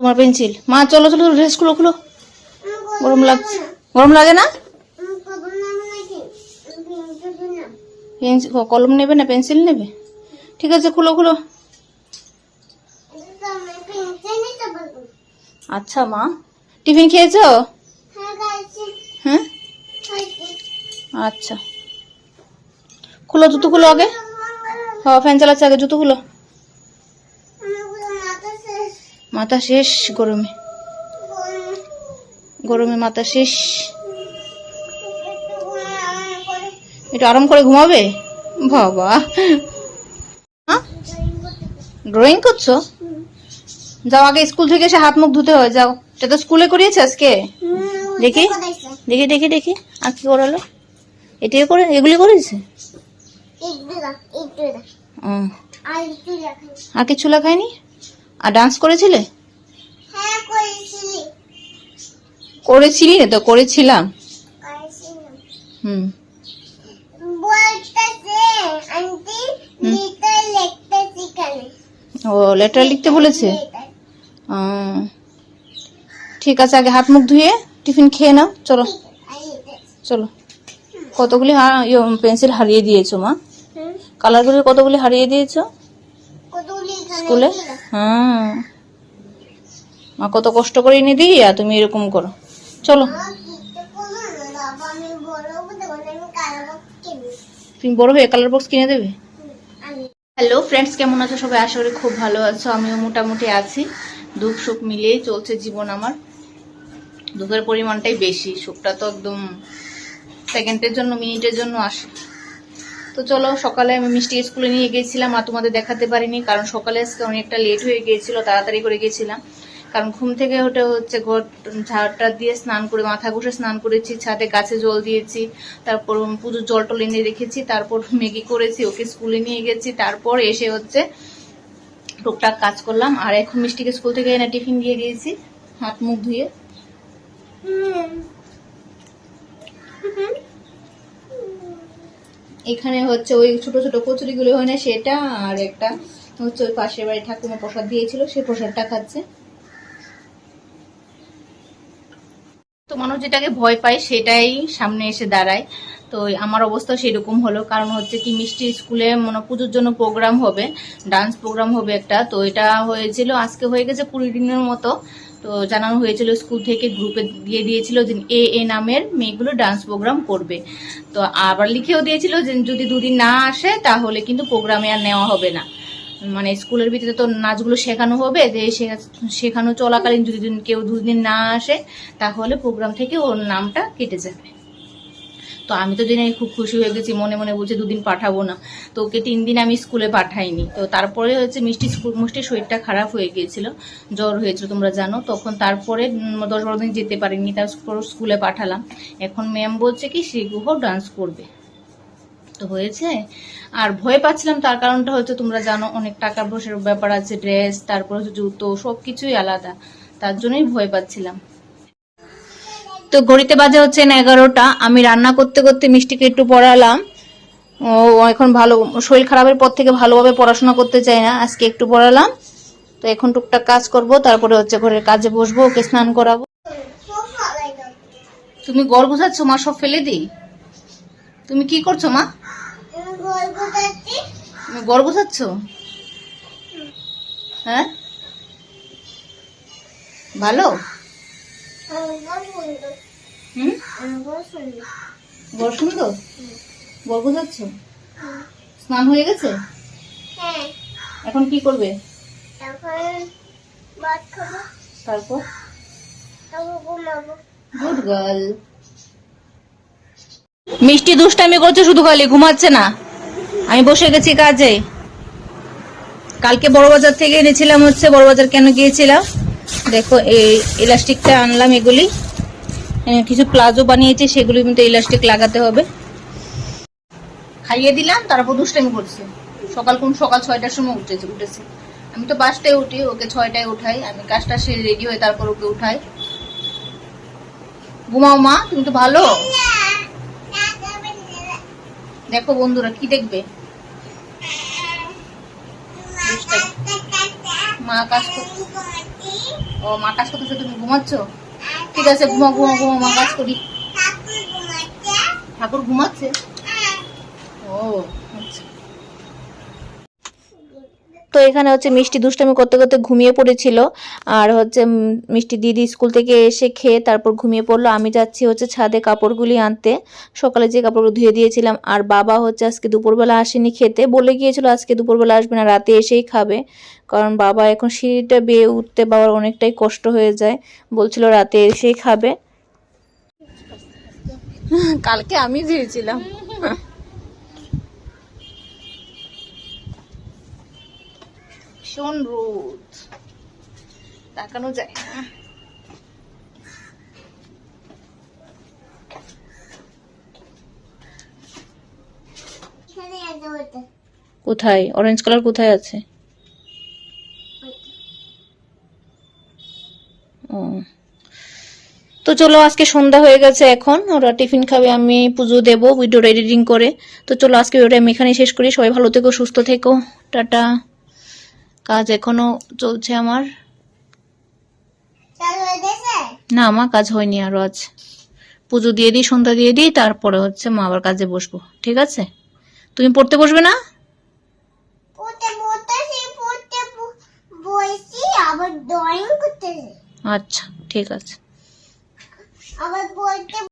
তোমার পেন্সিল। মা, চলো চলো ড্রেস খুলো। খুলো গরম লাগছে। গরম লাগে না? কলম নেবে না পেন্সিল নেবে? ঠিক আছে, খুলো খুলো। আচ্ছা মা। টিফিন খেয়েছো? হ্যাঁ? আচ্ছা। খুলো, জুতো খুলো আগে। হ্যাঁ ফ্যান চালাচ্ছে আগে, জুতো খুলো। মাথা শেষ গরমে। গরমে মাথা শেষ। একটু আরাম করে ঘুমাবে? বাবা। ড্রয়িং করছ? যাও আগে স্কুল থেকে এসে হাত মুখ ধুতে হয় যাও। এটা তো স্কুলে করিয়েছে আজকে? দেখি। দেখি দেখি দেখি। আর কি করালো? এটাই করে এগুলি করেছে? আর কিছু লেখায়নি আর ডান্স করেছিলে? করেছিলি। না তো করেছিলাম। হুম। ও লেটার লিখতে বলেছে? ঠিক আছে আগে হাত মুখ ধুয়ে টিফিন খেয়ে নাও চলো। চলো। কতগুলি পেন্সিল হারিয়ে দিয়েছ মা। কালার করে কতগুলি হারিয়ে দিয়েছ? স্কুলে? হ্যাঁ। মা কত কষ্ট করে এনে দিই আর তুমি এরকম করো। চলো। তুমি বড় হয়ে কালার বক্স কিনে দেবে? হ্যালো ফ্রেন্ডস কেমন আছো সবাই? আশা করি খুব ভালো আছো। আমিও মোটামুটি আছি। দুঃখ সুখ মিলিয়েই চলছে জীবন আমার। দুঃখের পরিমাণটাই বেশি। সুখটা তো একদম সেকেন্ডের জন্য মিনিটের জন্য আসে। তো চলো, সকালে আমি মিষ্টি স্কুলে নিয়ে গিয়েছিলাম আর তোমাদের দেখাতে পারিনি, কারণ সকালে আজকে অনেকটা লেট হয়ে গিয়েছিল, তাড়াতাড়ি করে গিয়েছিলাম। কারণ ঘুম থেকে ওটা হচ্ছে ঘর, ঝাড়টা দিয়ে স্নান করে, মাথা ঘষে স্নান করেছি, ছাদে গাছে জল দিয়েছি, তারপর পুজোর জল টল এনে রেখেছি, তারপর ম্যাগি করেছি, ওকে স্কুলে নিয়ে গেছি, তারপর এসে হচ্ছে টুকটাক কাজ করলাম। আর এখন মিষ্টিকে স্কুল থেকে এনে টিফিন দিয়ে দিয়েছি, হাত মুখ ধুয়ে। এখানে হচ্ছে ওই ছোট ছোট কচুরিগুলো হয় না সেটা, আর একটা হচ্ছে ওই পাশের বাড়ি ঠাকুমা প্রসাদ দিয়েছিল সেই প্রসাদটা খাচ্ছে। তো মানুষ যেটাকে ভয় পায় সেটাই সামনে এসে দাঁড়ায়। তো আমার অবস্থা সেরকম হলো, কারণ হচ্ছে কি মিষ্টি স্কুলে মনে পুজোর জন্য প্রোগ্রাম হবে ডান্স প্রোগ্রাম হবে একটা। তো এটা হয়েছিল, আজকে হয়ে গেছে কুড়ি দিনের মতো। তো জানানো হয়েছিল, স্কুল থেকে গ্রুপে দিয়ে দিয়েছিল যে এ এ নামের মেয়েগুলো ডান্স প্রোগ্রাম করবে। তো আবার লিখেও দিয়েছিল যে যদি দুদিন না আসে তাহলে কিন্তু প্রোগ্রামে আর নেওয়া হবে না। মানে স্কুলের ভিতরে তো নাচগুলো শেখানো হবে, যে শেখানো চলাকালীন যদি কেউ দুদিন না আসে তাহলে প্রোগ্রাম থেকে ওর নামটা কেটে যাবে। তো আমি তো জেনে খুব খুশি হয়ে গেছি, মনে মনে বলছে দুদিন পাঠাবো না। তো ওকে তিন দিন আমি স্কুলে পাঠাইনি। তো তারপরে হচ্ছে মিষ্টি মিষ্টির শরীরটা খারাপ হয়ে গিয়েছিল, জ্বর হয়েছিল, তোমরা জানো। তখন তারপরে দশ বারো দিন যেতে পারিনি তারপর স্কুলে পাঠালাম। এখন ম্যাম বলছে কি শ্রীগুহ ডান্স করবে। তো হয়েছে। আর ভয় পাচ্ছিলাম, তার কারণটা হচ্ছে তোমরা জানো, অনেক টাকা পয়সার ব্যাপার আছে ড্রেস তারপর হচ্ছে জুতো সব কিছুই আলাদা। তার জন্যই ভয় পাচ্ছিলাম। তো ঘড়িতে বাজে হচ্ছে এগারোটা। আমি রান্না করতে করতে মিষ্টিকে একটু পড়ালাম। ও এখন ভালো, শরীর খারাপের পর থেকে ভালোভাবে পড়াশোনা করতে চায় না। আজকে একটু পড়ালাম। তো এখন টুকটাক কাজ করব, তারপরে হচ্ছে ঘরের কাজে বসবো, ওকে স্নান করাবো। তুমি গড় গুছাচ্ছ? মা, সব ফেলে দিই। তুমি কি করছ, মা? তুমি গড় গুছাচ্ছ? হ্যাঁ? ভালো? হুম? বড় সুন্দর স্নান হয়ে গেছে? এখন কি করবে? তারপর? Good girl. মিষ্টি দুষ্টামি করছে, শুধু খালি ঘুমাচ্ছে না। আমি বসে গেছি কাজে। কালকে বড় বাজার থেকে এনেছিলাম হচ্ছে বড় বাজার কেন গিয়েছিলাম? দেখো, এই ইলাস্টিকটা আনলাম এগুলি। কিছু প্লাজো বানিয়েছে সেগুলি কিন্তু ইলাস্টিক লাগাতে হবে। খাইয়ে দিলাম, তারপর দুষ্টামি করছে। সকাল কোন সকাল ছয়টার সময় উঠেছে উঠেছে। আমি তো পাঁচটায় উঠি, ওকে ছয়টায় উঠাই। আমি কাজটা সে রেডি হয়ে তারপর ওকে উঠাই। ঘুমাও মা, তুমি তো ভালো। দেখো বন্ধুরা, কি দেখবে? মা কাজ করছে ও মা কাজ করতেছে তুমি ঘুমাচ্ছ? ঠিক আছে ঘুমা ঘুমা ঘুমা মা কাজ করি। ঠাকুর ঘুমাচ্ছে ও আচ্ছা তো এখানে হচ্ছে মিষ্টি দুষ্টামি করতে করতে ঘুমিয়ে পড়েছিল। আর হচ্ছে মিষ্টি দিদি স্কুল থেকে এসে খেয়ে তারপর ঘুমিয়ে পড়ল। আমি যাচ্ছি হচ্ছে ছাদে কাপড়গুলি আনতে। সকালে যে কাপড়গুলো ধুয়ে দিয়েছিলাম। আর বাবা হচ্ছে আজকে দুপুরবেলা আসেনি খেতে। বলে গিয়েছিল আজকে দুপুরবেলা আসবে না, রাতে এসেই খাবে। কারণ বাবা এখন সিঁড়িটা বেয়ে উঠতে বাবার অনেকটাই কষ্ট হয়ে যায়। বলছিল রাতে এসেই খাবে। কালকে আমি দিয়েছিলাম ভীষণ রোদ। তাকানো যায় না। কোথায়? অরেঞ্জ কালার কোথায় আছে? ও। তো চলো আজকে সন্ধ্যা হয়ে গেছে এখন। ওরা টিফিন খাবে আমি পুজো দেব ভিডিওটা এডিটিং করে। তো চলো আজকে ভিডিওটা আমি এখানেই শেষ করি। সবাই ভালো থেকো সুস্থ থেকো। টাটা। কাজ এখনও চলছে আমার। না আমার কাজ হয়নি আরও আজ। পুজো দিয়ে দিই সন্ধ্যা দিয়ে দিই তারপরে হচ্ছে মা আবার কাজে বসবো। ঠিক আছে? তুমি পড়তে বসবে না? আচ্ছা ঠিক আছে। আবার